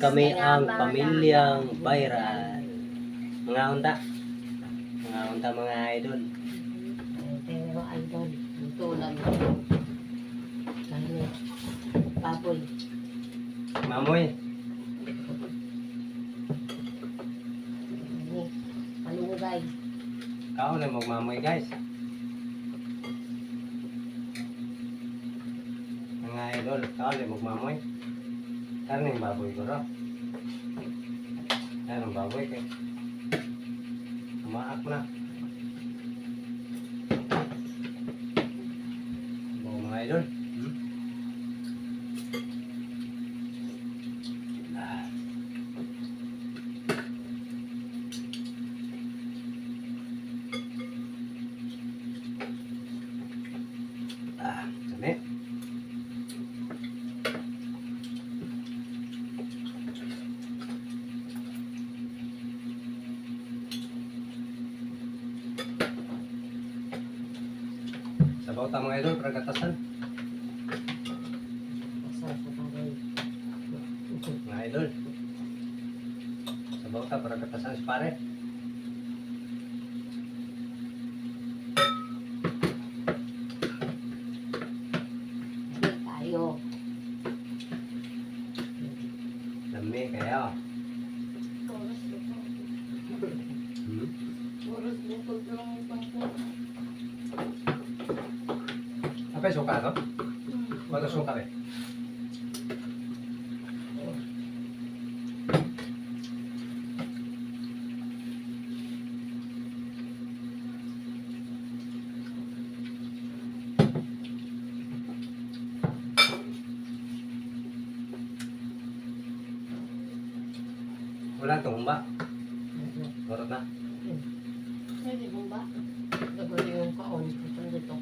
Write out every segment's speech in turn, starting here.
kami ang pamilyang Bayran. Mga unta. Mga unta mga idol. Pero idol, ito lang. Papoy. Mamoy, Ano, palunggay. kao na magmamoy guys. Mga idol, kao na magmamoy. Karning baboy ko ro. Karning baboy kay. Umaak na. Mga idol. Hmm? Ah. Ah, dami. Sabaw ta mga idol, pragatasan. Mga idol. Sabaw ta, pragatasan si pare. Tayo. Dami kaya. Apa yung suka to? Wala suka eh. Wala itong humba. Dorot na. Pwede mo ba? Gagawin yung kaon. Ito dito.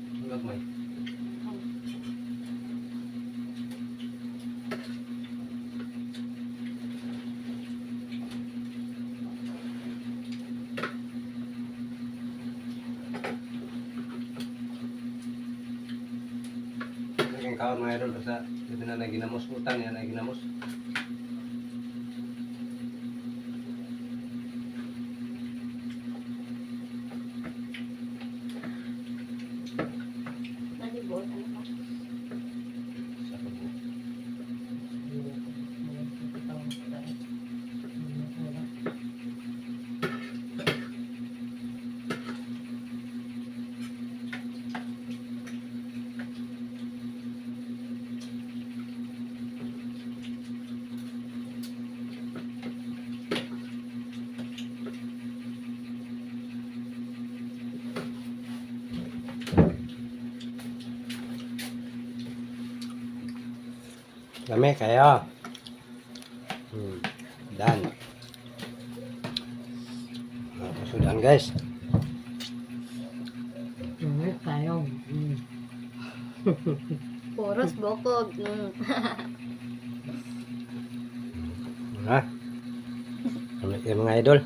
Huwag may. Naging kaon mga idol basta dito na naginamos utang yan naginamos. Nalibot, ano ba? Sa tubo. Lami kayo. Hmm. Dan. Sudan guys. Ano tayo? Mm. Puros bukog. Mm. Ha? Lami kayo mga idol.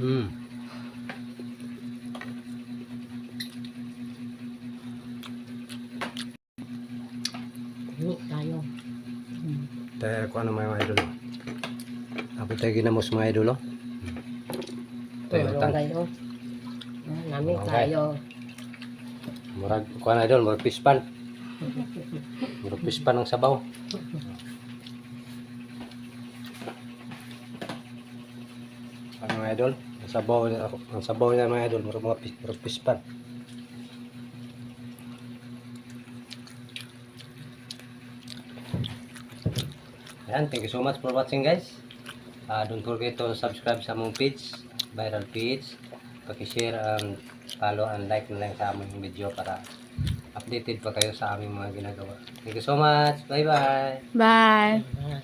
Hmm. Ano tayo? Mm. Tayo ko ano mga idol. Ako tayo ginamos mga idol. Tayo utang. kayo. Namin tayo. Murag ko na idol, murag pispan. Murag pispan ng sabaw. Ano mga idol? Ang sabaw ang sabaw niya mga idol, murag mga pispan. Ayan, thank you so much for watching guys. Ah, don't forget to subscribe sa among page, viral page. Paki-share and follow and like na lang sa aming video para updated pa kayo sa aming mga ginagawa. Thank you so much. Bye-bye. Bye. Ah,